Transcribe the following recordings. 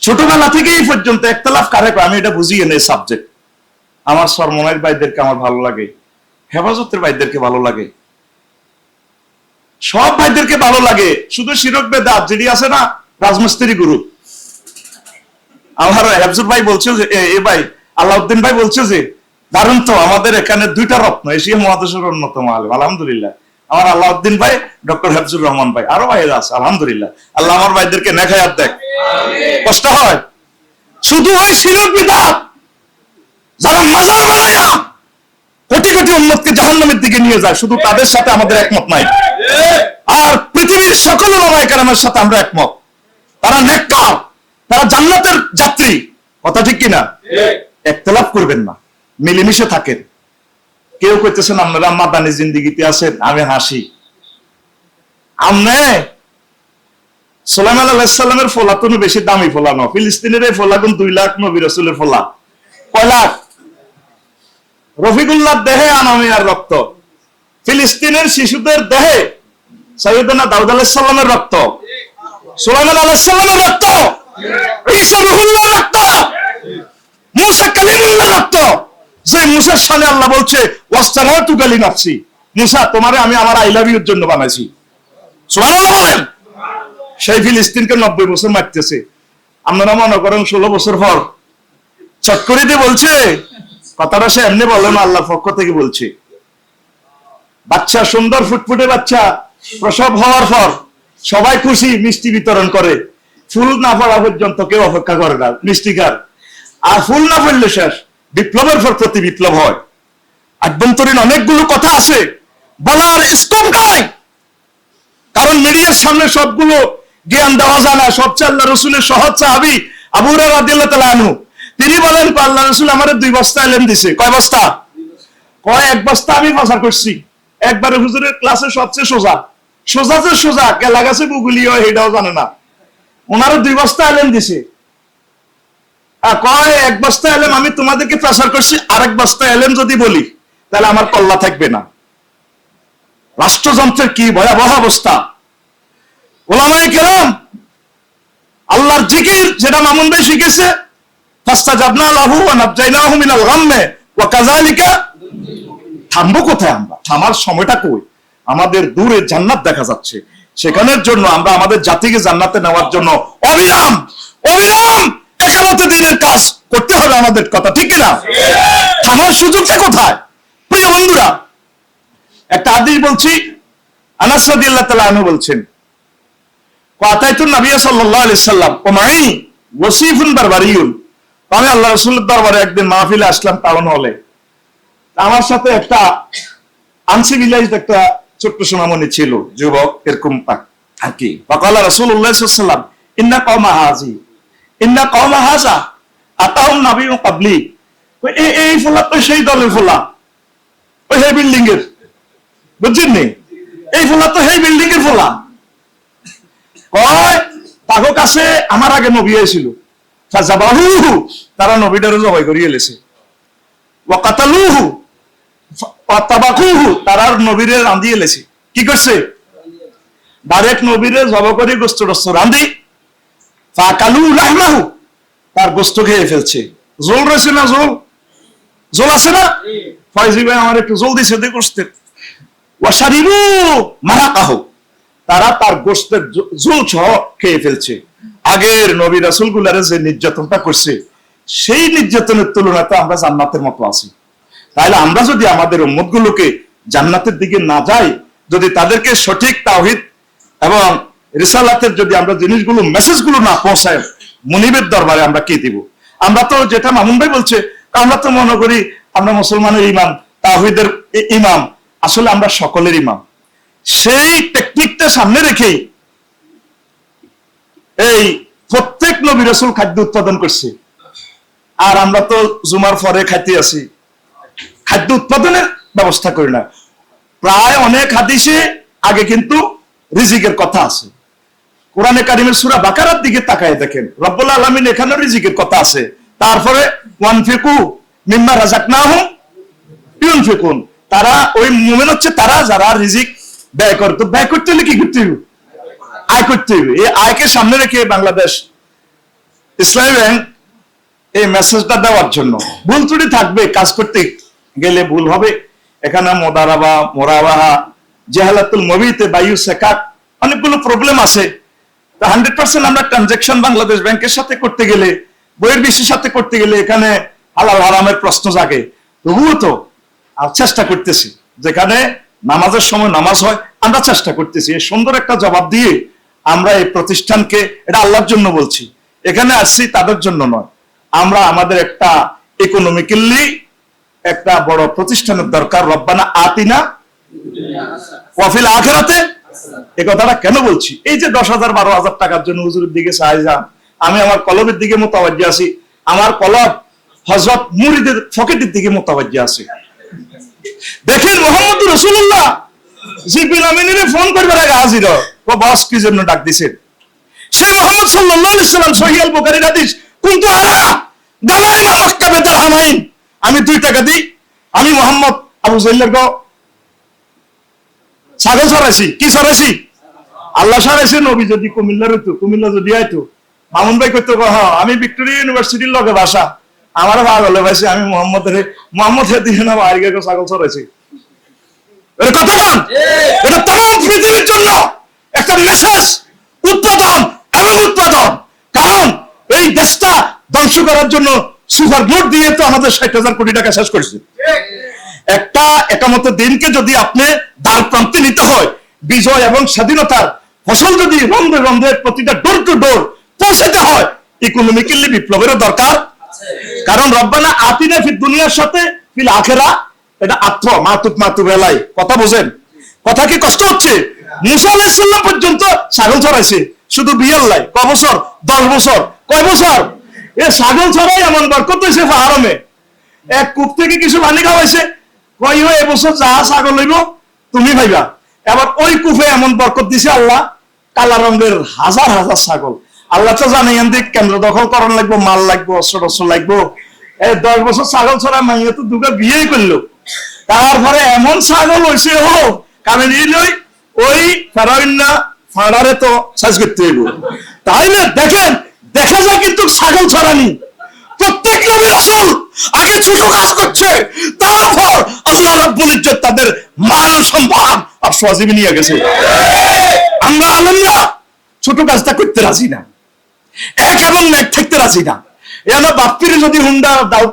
ছোটবেলা থেকে এই পর্যন্ত একতলাফ কারে আমি এটা বুঝিয়ে নেই সাবজেক্ট আমার সরমনের ভাইদেরকে আমার ভালো লাগে, হেফাজতের ভাইদেরকে ভালো লাগে। সব ভাইদেরকে ভালো লাগে, শুধু শিরক বেদাত যেটি আছে না, রাজমিস্ত্রি গুরু। আমার হেফজুর ভাই বলছে যে, এ- ভাই, আলাউদ্দিন ভাই বলছে যে, দারুণ তো, আমাদের এখানে দুইটা রত্ন, এশিয়া মহাদেশের অন্যতম আলেম, আলহামদুলিল্লাহ। আমার আলাউদ্দিন ভাই, ডক্টর হেফজুর রহমান ভাই, আরও ভাইরা আছে, আলহামদুলিল্লাহ। আল্লাহ আমার ভাইদেরকে নেখায়াত দেখ। কষ্ট হয়। শুধু ওই শিরক বিদাত যারা মাজার বানায়া কোটি কোটি উম্মতকে জাহান্নামের দিকে নিয়ে যায়, শুধু তাদের সাথে আমাদের একমত নাই। আর পৃথিবীর সকল ওলামায়ে কেরামের সাথে আমরা একমত। তারা নেককার, তারা জান্নাতের যাত্রী। কথা ঠিক কিনা? একতলাপ করবেন না, মিলেমিশে থাকেন। কেউ কইতেছেন আপনারা মাদানি জিন্দিগিতে আছেন আমি হাসি। আমনে সোলাইমান বেশি দামি ফিলিস্তিনের এই গুণ দুই লাখ নবী রসুলের কয় লাখ? রফিকুল্লাহ দেহে আনামিয়ার রক্ত। ফিলিস্তিনের শিশুদের দেহে সৈয়দনা দাউদ আলাইসাল্লামের রক্ত। সুলাইমান আলাইসাল্লামের রক্ত। ঈসা রক্ত। মুসা রক্ত। যে মুসার সামনে আল্লাহ বলছে ওয়াস্তারা তু নাফসি মুসা, তোমারে আমি আমার আই লাভ ইউর জন্য বানাইছি। সুবহানাল্লাহ বলেন। সেই ফিলিস্তিনকে নব্বই বছর মারতেছে। আপনারা মনে করেন ষোলো বছর পর চট করে দিয়ে বলছে, কথাটা সে এমনি বলে না আল্লাহর পক্ষ থেকে বলছে। বাচ্চা, সুন্দর ফুটফুটে বাচ্চা, প্রসব হওয়ার পর সবাই খুশি মিষ্টি বিতরণ করে। ফুল না পড়া পর্যন্ত কেউ অপেক্ষা করে না, মিষ্টিকার। আর ফুল না পড়লে শেষ, বিপ্লবের পর প্রতি বিপ্লব হয়। আভ্যন্তরীণ অনেকগুলো কথা আছে, বলার স্কোপ নাই। কারণ মিডিয়ার সামনে সবগুলো জ্ঞান দেওয়া যায় না। সবচেয়ে আল্লাহ রসুলের সহজ সাহাবি তাআলা আনহু। তিনি বলেন আল্লাহ রসুল আমাদের দুই বস্তা এলেন দিছে। কয় বস্তা? কয়, এক বস্তা আমি পাচার করছি। একবারে হুজুরের ক্লাসে সবচেয়ে সোজা। সোজা যে সোজা কে লাগাছে গুগলি হয় এটাও জানে না। ওনারও দুই বস্তা এলেন দিছে। কয়, এক বস্তা এলেম আমি তোমাদেরকে প্রচার করছি। আরেক বস্তা এলেম যদি বলি, তাহলে আমার কল্লা থাকবে না। রাষ্ট্রযন্ত্রের কি ভয়াবহ অবস্থা। ওলামাই কেরাম, আল্লাহর জিকির যেটা মামুন ভাই শিখেছে ফাস্তা জাবনা লাহু ওয়া মিনাল ওয়া কাযালিকা, থামবো কোথায় আমরা? থামার সময়টা কই? আমাদের দূরে জান্নাত দেখা যাচ্ছে। সেখানের জন্য আমরা আমাদের জাতিকে জান্নাতে নেওয়ার জন্য অবিরাম অবিরাম দিনের কাজ করতে হবে আমাদের কথা, ঠিক না থামার সুযোগটা কোথায়? প্রিয় বন্ধুরা, একটা আদিস বলছি, আনাস রাদিয়াল্লাহু তাআলা আনহু বলছেন কাতাইতুন নবী সাল্লাল্লাহু আলাইহি সাল্লাম, ও ওয়াসিফুন বারবারিয়ুন। আমি আল্লাহ রাসূলের দরবারে একদিন মাহফিলে আসলাম টাউন হলে। আমার সাথে একটা আনসিভিলাইজড একটা ছোট্ট সোনামণি ছিল, যুবক এরকম আর কি। রাসূলুল্লাহ ওয়াসাল্লাম ইন্না কওমা হাজি, ইন্না কওমা হাজা এই এই ফোলা তো সেই দলের ফোলা? ওই সেই বিল্ডিং এর বুঝছেন এই ফোলা তো সেই বিল্ডিং এর ফোলা। কয়? তাগো কাছে আমার আগে নবী হয়েছিল ফাজাবাহুহু তারা নবীটারও জবাই করিয়ে লেছে। ওয়াকাতালুহু ওয়াতাবাকুহু তারা নবীরে রাঁধিয়ে লেছে। কি করছে? ডাইরেক্ট নবীরে জব করে গোস্ত টস্ত রাঁধি। ফাকালু লাহমাহু তার গোস্ত খেয়ে ফেলছে। জোল রয়েছে না জোল? জোল আছে না? ফয়জি ভাই আমার একটু জল দিছে দে গোস্তের ওয়াশারিবু মারাকাহু। তারা তার গোষ্ঠের জোল সহ খেয়ে ফেলছে। আগের নবী রাসুল গুলারে যে নির্যাতনটা করছে, সেই নির্যাতনের তুলনায় তো আমরা জান্নাতের মতো আছি। তাহলে আমরা যদি আমাদের উম্মতগুলোকে জান্নাতের দিকে না যাই, যদি তাদেরকে সঠিক তাওহিদ এবং রিসালাতের যদি আমরা জিনিসগুলো, মেসেজগুলো না পৌঁছায়, মুনিবের দরবারে আমরা কি দিব? আমরা তো যেটা মামুন ভাই বলছে, আমরা তো মনে করি আমরা মুসলমানের ইমাম, তাওহিদের ই- ইমাম। আসলে আমরা সকলের ইমাম। সেই টেকনিকটা সামনে রেখেই এই প্রত্যেক নবী রসুল খাদ্য উৎপাদন করছে। আর আমরা তো জুমার পরে খাইতে আছি। খাদ্য উৎপাদনের ব্যবস্থা করি না। প্রায় অনেক হাদিসে আগে কিন্তু রিজিকের কথা আছে। কোরআনে কারিমের সুরা বাকারার দিকে তাকায় দেখেন। রব্বুল আলমিন এখানে রিজিকের কথা আছে। তারপরে ওয়ান ফেকু মিম্মা রাজাক না হুম তারা, ওই মুমেন হচ্ছে তারা যারা রিজিক ব্যয় করে, তো ব্যয় করতে হলে কি করতে হবে আয় করতে হবে এই আয়কে সামনে রেখে বাংলাদেশ ইসলামী ব্যাংক এই মেসেজটা দেওয়ার জন্য। ভুল ত্রুটি থাকবে, কাজ করতে গেলে ভুল হবে। এখানে মোদারাবা, মোরাবাহা, জেহালাতুল মবিতে বায়ু সেকাত, অনেকগুলো প্রবলেম আছে। হান্ড্রেড পার্সেন্ট আমরা ট্রানজেকশন বাংলাদেশ ব্যাংকের সাথে করতে গেলে, বইয়ের বিশ্বের সাথে করতে গেলে এখানে হালাল হারামের প্রশ্ন জাগে। তবুও তো চেষ্টা করতেছি। যেখানে নামাজের সময় নামাজ হয়, আমরা চেষ্টা করতেছি। সুন্দর একটা জবাব দিয়ে আমরা এই প্রতিষ্ঠানকে, এটা আল্লাহর জন্য বলছি, এখানে আসছি তাদের জন্য নয়। আমরা আমাদের একটা ইকোনমিক্যালি একটা বড় প্রতিষ্ঠানের দরকার, রব্বানা আতিনা ওয়াফিল আখেরাতে। এ কথাটা কেন বলছি? এই যে দশ হাজার, বারো হাজার টাকার জন্য হুজুরের দিকে যান, আমি আমার কলমের দিকে মোতাবাজ্য আছি, আমার কলব হজরত মুরিদের ফকেটের দিকে মোতাবাজ্য আছে। দেখেন মোহাম্মদ রসুল্লাহ জিবিল আমিনের ফোন করবার আগে হাজির। ও বস কি জন্য ডাক দিছেন? সে মোহাম্মদ সাল্লাল্লাহু আলাইহি সাল্লাম সহিহ আল বুখারীর হাদিস কুনতু আরা গানাই মা মক্কা বেতাল হামাইন। আমি দুই টাকা দিই। আমি মোহাম্মদ আবু জাইল্লার গো। ছাগল সরাইছি। কি সরাইছি? আল্লাহ সরাইছে নবী যদি কুমিল্লার হইতো কুমিল্লা যদি আইতো। মামুন ভাই কইতো গো, হ্যাঁ আমি ভিক্টোরিয়া ইউনিভার্সিটির লগে বাসা। আমার পাগল ভাইছে আমি মোহাম্মদ রে মোহাম্মদ হে দিন না বাইরে গিয়ে ছাগল সরাইছি এটা কথা বল! এটা তাম পৃথিবীর জন্য একটা মেসেজ উৎপাদন এবং উৎপাদন। কারণ এই দেশটা ধ্বংস করার জন্য সুপার দিয়ে তো আমাদের ষাট হাজার কোটি টাকা শেষ করেছে। একটা একামত দিনকে যদি আপনি দ্বার প্রান্তে নিতে হয় বিজয় এবং স্বাধীনতার ফসল যদি রন্ধে রন্ধে প্রতিটা ডোর টু ডোর পৌঁছাতে হয় ইকোনমিক্যালি বিপ্লবেরও দরকার। কারণ রব্বানা আতিনা ফির দুনিয়ার সাথে, ফিল আখেরা, এটা আত্ম, মাতুক মাতু বেলায় কথা বোঝেন? কথা কি কষ্ট হচ্ছে? মুসা আলাইসাল্লাম পর্যন্ত ছাগল ছড়াইছে। শুধু বিয়ের লাই ক বছর? দশ বছর। কয় বছর? এ ছাগল ছড়াই এমন বরকত হয়েছে ফাহারমে। এক কূপ থেকে কিছু পানি খাওয়াইছে। কই হয়ে এবছর যা ছাগল লইব তুমি ভাইবা এবার ওই কূপে এমন বরকত দিছে আল্লাহ কালা রঙের হাজার হাজার ছাগল। আল্লাহ তো জানে এখান কেন্দ্র দখল করার লাগবো, মাল লাগবো, অস্ত্র টস্ত্র লাগবো। এই দশ বছর ছাগল ছড়া মাইয়া তো দুটো বিয়ে করল। তারপরে এমন ছাগল হয়েছে ও কারণ এই ওই ফেরাইনা ফাড়ারে তো সাজ করতে হইব। তাইলে দেখেন, দেখা যায় কিন্তু ছাগল ছড়ানি। প্রত্যেক নবী রাসূল আগে ছোট কাজ করছে, তারপর আল্লাহ রাব্বুল ইজ্জত তাদের মান সম্মান আর সজীবী নিয়ে গেছে। আমরা আলমরা ছোট কাজটা করতে রাজি না। এক এবং এক থাকতে রাজি না। এনা বাপ্পিরে যদি হুন্ডা দাও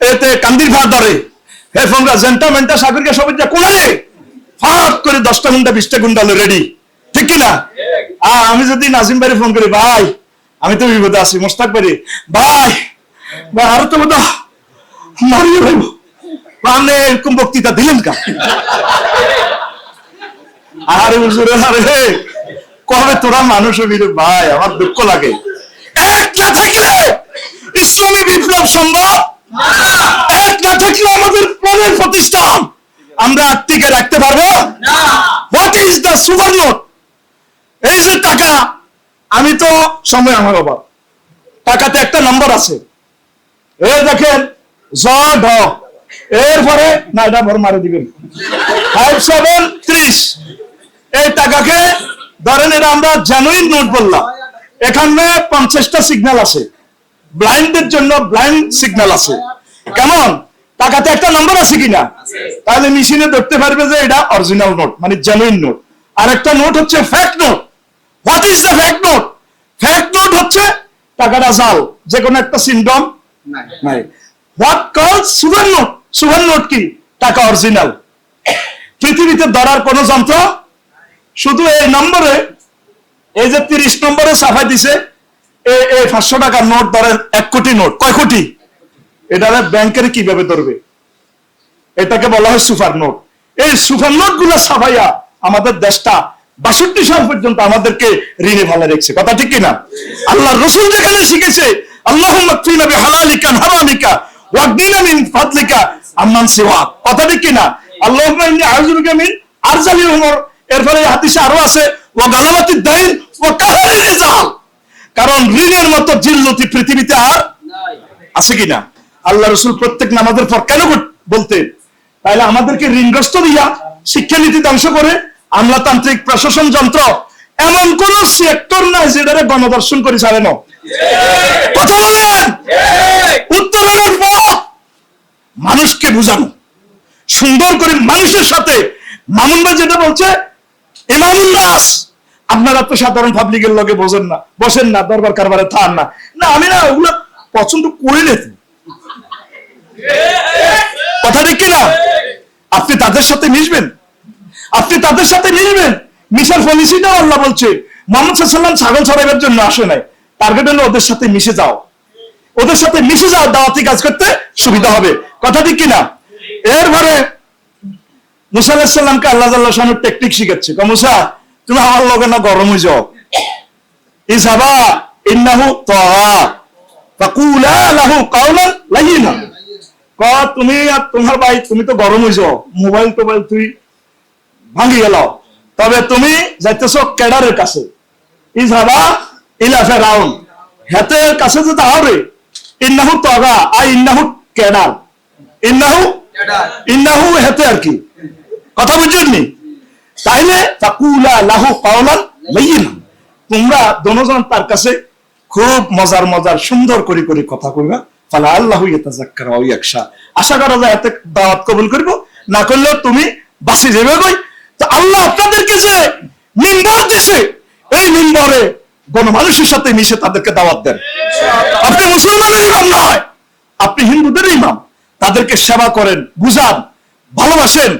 এতে কান্দির ধরে। হে ফোনরা জেন্টা মেন্টা সাগরকে সবাই যা ফাট করে দশটা ঘণ্টা বিশটা রেডি ঠিক কি না আ, আমি যদি নাজিম ভাইরে ফোন করি ভাই আমি তো বিপদে আছি মোস্তাক ভাই ভাই ভাই আরও তো বোধ মারিয়ে ভাইব এরকম বক্তৃতা দিলেন কা আরে হুজুরে আরে। কবে তোরা মানুষ হবি ভাই আমার দুঃখ লাগে। এক না থাকলে ইসলামী বিপ্লব সম্ভব? এক না থাকলে আমাদের প্রাণের প্রতিষ্ঠান। আমরা টিকে রাখতে পারব? What is the super note এই যে টাকা আমি তো সময় আমার অভাব। টাকাতে একটা নম্বর আছে। এ দেখেন জ ঢ এরপরে না এটা ভর মারে দিবেন। ফাইভ সেভেন ত্রিশ। এই টাকাকে ধরেন এটা আমরা জেনুইন নোট বললাম। এখানে পঞ্চাশটা সিগন্যাল আছে। ব্লাইন্ডের জন্য ব্লাইন্ড সিগন্যাল আছে। কেমন? টাকাতে একটা নম্বর আছে কিনা? তাহলে মেশিনে ধরতে পারবে যে এটা অরিজিনাল নোট মানে জেনুইন নোট আর একটা নোট হচ্ছে fact note what is the fact note fact note হচ্ছে টাকাটা জাল যে কোনো একটা সিন্ডম নাই। What call sugar note sugar note কি? টাকা অরিজিনাল পৃথিবীতে ধরার কোন যন্ত্র শুধু এই নম্বরে, এই যে তিরিশ নম্বরে সাফাই দিছে এই পাঁচশো টাকার নোট, ধরেন এক কোটি নোট, কয় কোটি? এটা ব্যাংকের কীভাবে ধরবে? এটাকে বলা হয় সুপার নোট। এই সুপার নোটগুলো সাফাইয়া আমাদের দেশটা বাষট্টি সাল পর্যন্ত আমাদেরকে ঋণে ভালো রেখেছে। কথা ঠিক কিনা? আল্লাহ রসুল যেখানে শিখেছে আল্লাহ হালালিকা হারামিকা ওয়াকদিনা মিন ফাদলিকা, আম্মান সিওয়া কথা ঠিক কিনা? আল্লাহ ইন্নী আউযুবিকা মিন আরজালিল উমর। এর ফলে হাদিসে আরও আছে ওয়া গালাবাতিদ দাইন ওয়া কাহারি রিজাল। কারণ ঋণের মতো জিল্লতি পৃথিবীতে আর আছে কিনা? আল্লাহ রসুল প্রত্যেক নামাজের পর কেন বল- বলতেন তাহলে আমাদেরকে ঋণগ্রস্ত দিয়া শিক্ষানীতি ধ্বংস করে আমলাতান্ত্রিক প্রশাসন যন্ত্র এমন কোন সেক্টর নাই যেটারে গণদর্শন করে ছাড়ে না। কথা বলেন? উত্তরণের পথ মানুষকে বুঝানো সুন্দর করে মানুষের সাথে মামুনরা যেটা বলছে ইমামুল্লাস আপনারা তো সাধারণ পাবলিকের লগে বোঝেন না। বসেন না, দরবার কারবারে থান না। না, আমি না ওগুলো পছন্দ করি না কথা ঠিক কিনা? আপনি তাদের সাথে মিশবেন? আপনি তাদের সাথে মিশবেন? মিশার পলিসিটাও আল্লাহ বলছে। মোহাম্মদ সাল্লাম ছাগল ছড়াইবার জন্য আসে নাই। টার্গেট হলো ওদের সাথে মিশে যাও। ওদের সাথে মিশে যাও, দাওয়াতি কাজ করতে সুবিধা হবে। কথা ঠিক কিনা? এরপরে মুসা আলাহিসাল্লামকে আল্লাহ আল্লাহ সামনে টেকনিক শিখাচ্ছে। ক মুসা তুমি আমার লগে না গরম হয়ে যাও। ইসাবা ইন্নাহু তাহা ফাকুলা লাহু লাইয়িনা ক তুমি আর তোমার ভাই তুমি তো গরম হয়ে যাও। মোবাইল টোবাইল তুই ভাঙি গেল তবে তুমি যাইতেছ ক্যাডারের কাছে। ইসাবা ইলা ফেরাউন। হেতের কাছে যে তাহলে ইন্নাহু তগা আই ইন্নাহু ক্যাডার। ইন্নাহু ইন্নাহু হেতে আর কি। কথা বুঝছেননি তাইলে তাকুলা লাহু কাওলান লাইয়িনা তোমরা দোনোজন তার কাছে খুব মজার মজার সুন্দর করে করে কথা কইবা। ফালা আল্লাহু ইয়াতাযাক্কারু ওয়া ইয়াখশা। আশা করা যায় এতে দাওয়াত কবুল করব। না করলেও তুমি বাসি যাবে কই? তো আল্লাহ আপনাদেরকে যে মিম্বর দিছে এই মিম্বরে গণমানুষের সাথে মিশে তাদেরকে দাওয়াত দেন। আপনি মুসলমানের ইমাম নয়, আপনি হিন্দুদের ইমাম। তাদেরকে সেবা করেন, বুঝান, ভালোবাসেন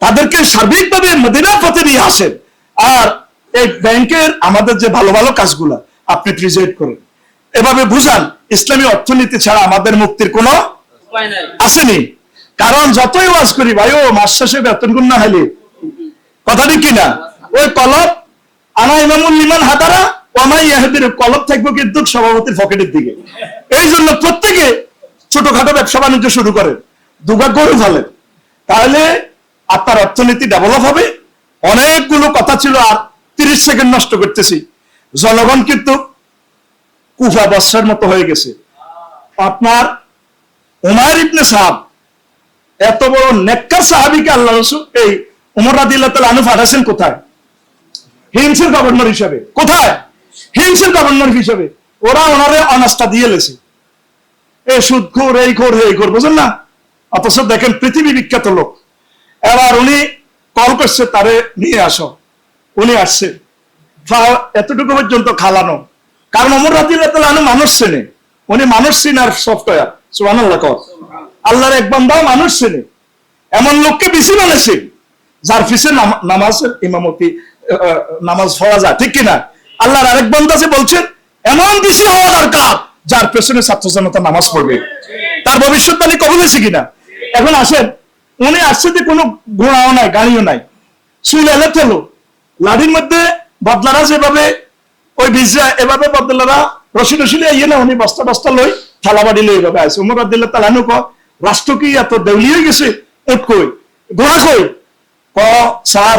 তাদেরকে সার্বিকভাবে মদিনার পথে নিয়ে আসেন। আর এই ব্যাংকের আমাদের যে ভালো ভালো কাজগুলা আপনি প্রিজাইড করেন। এভাবে বুঝান ইসলামী অর্থনীতি ছাড়া আমাদের মুক্তির কোনো আসেনি। কারণ যতই ওয়াজ করি ভাই ও মাস শেষে বেতন গুণ না হলে কথা ঠিক কিনা ওই কলব আনা ইমামুল লিমান হাতারা ওমাই ইয়াহুদের কলব থাকব কিন্তু সভাপতির পকেটের দিকে। এই জন্য প্রত্যেকে ছোটখাটো ব্যবসা বাণিজ্য শুরু করেন দুভাগ করে ফেলেন তাহলে আপনার অর্থনীতি ডেভেলপ হবে। অনেকগুলো কথা ছিল আর তিরিশ সেকেন্ড নষ্ট করতেছি। জনগণ কিন্তু কুফা বর্ষার মতো হয়ে গেছে। আপনার উমার ইবনে সাহাব, এত বড় নেককার সাহাবিকে আল্লাহ রসুল, এই উমর রাদিল্লাহ তাআলা আনু পাঠাচ্ছেন কোথায়? হিমসের গভর্নর হিসাবে। কোথায়? হিমসের গভর্নর হিসাবে। ওরা ওনারে অনাস্থা দিয়ে লেছে। এ সুদ খোর, এই খোর এই খোর, বুঝেন না? অথচ দেখেন পৃথিবী বিখ্যাত লোক। এবার উনি কল করছে, তারে নিয়ে আসো। উনি আসছে। এতটুকু পর্যন্ত খালানো। কারণ অমর রাদিল্লাহ আনু মানুষ চেনে। উনি মানুষ চিনার সফটওয়্যার। সুবহানাল্লাহ কর। আল্লাহর এক বান্দাও মানুষ চেনে। এমন লোককে বেশি মানেছে যার পিছে নামা- নামাজের ইমামতি নামাজ পড়া যায় ঠিক কিনা? আল্লাহর আরেক বান্দা যে বলছেন এমন বেশি হওয়া দরকার যার পেছনে ছাত্র জনতা নামাজ পড়বে। তার ভবিষ্যৎবাণী কবল হয়েছে কিনা? এখন আসেন উনি আসছে যে কোনো ঘোড়াও নাই, গাড়িও নাই। চুল এলে তেলো লাঠির মধ্যে বদলারা যেভাবে ওই বিজা এভাবে বদলারা রসি রসি ইয়ে না, উনি বস্তা বস্তা লই থালা বাড়ি লই এভাবে আছে উমর আব্দুল্লাহ তালানু ক রাষ্ট্র কি এত দেউলি হয়ে গেছে? উঠ কই, ঘোড়া কই? ক স্যার,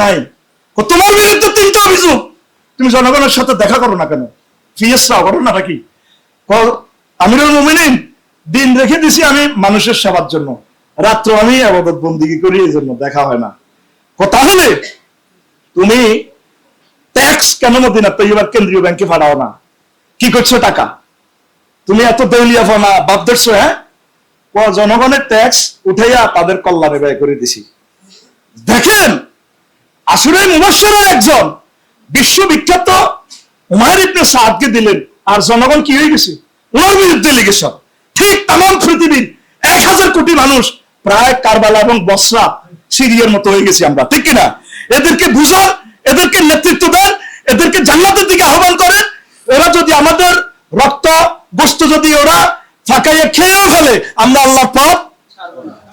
নাই। তোমার বিরুদ্ধে তিনটা অভিযোগ। তুমি জনগণের সাথে দেখা করো না কেন? ফিয়েসরা ঘটনাটা ক? আমিরুল মুমিনিন, দিন রেখে দিছি আমি মানুষের সেবার জন্য। রাত্র আমি আবাদত বন্দিগি করি, এই জন্য দেখা হয় না। তাহলে তুমি ট্যাক্স কেন মদিনা তৈবার কেন্দ্রীয় ব্যাংকে পাঠাও না? কি করছ টাকা? তুমি এত দেউলিয়া ফোনা বাদ ধরছো হ্যাঁ? জনগণের ট্যাক্স উঠাইয়া তাদের কল্যাণে ব্যয় করে দিছি। দেখেন আসলে মুবাসসিরের একজন বিশ্ববিখ্যাত উমায়ের ইবনে সাদকে দিলেন, আর জনগণ কি হয়ে গেছে? ওনার বিরুদ্ধে লেগেছে ঠিক তাম পৃথিবীর এক হাজার কোটি মানুষ প্রায় কারবালা এবং বসরা সিরিয়ার মতো হয়ে গেছি আমরা, ঠিক কিনা? এদেরকে বুঝান এদেরকে নেতৃত্ব দেন, এদেরকে জান্নাতের দিকে আহ্বান করেন। এরা যদি আমাদের রক্ত বস্তু যদি ওরা ফাঁকাইয়ে খেয়েও ফেলে, আমরা আল্লাহ পথ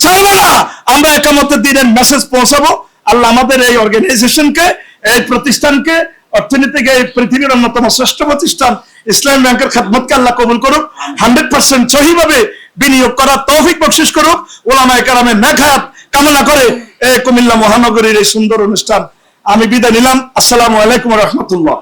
ছাড়বো না। আমরা একামতের দিনের মেসেজ পৌঁছাবো। আল্লাহ আমাদের এই অর্গানাইজেশনকে এই প্রতিষ্ঠানকে, অর্থনীতিকে, এই পৃথিবীর অন্যতম শ্রেষ্ঠ প্রতিষ্ঠান, ইসলাম ব্যাংকের খেদমতকে আল্লাহ কবুল করুক। হান্ড্রেড পার্সেন্ট সহিভাবে বিনিয়োগ করার তৌফিক বকশিস করুক। ওলামা একরামের নেখাত কামনা করে কুমিল্লা মহানগরীর এই সুন্দর অনুষ্ঠান আমি বিদায় নিলাম। আসসালামু আলাইকুম রহমতুল্লাহ।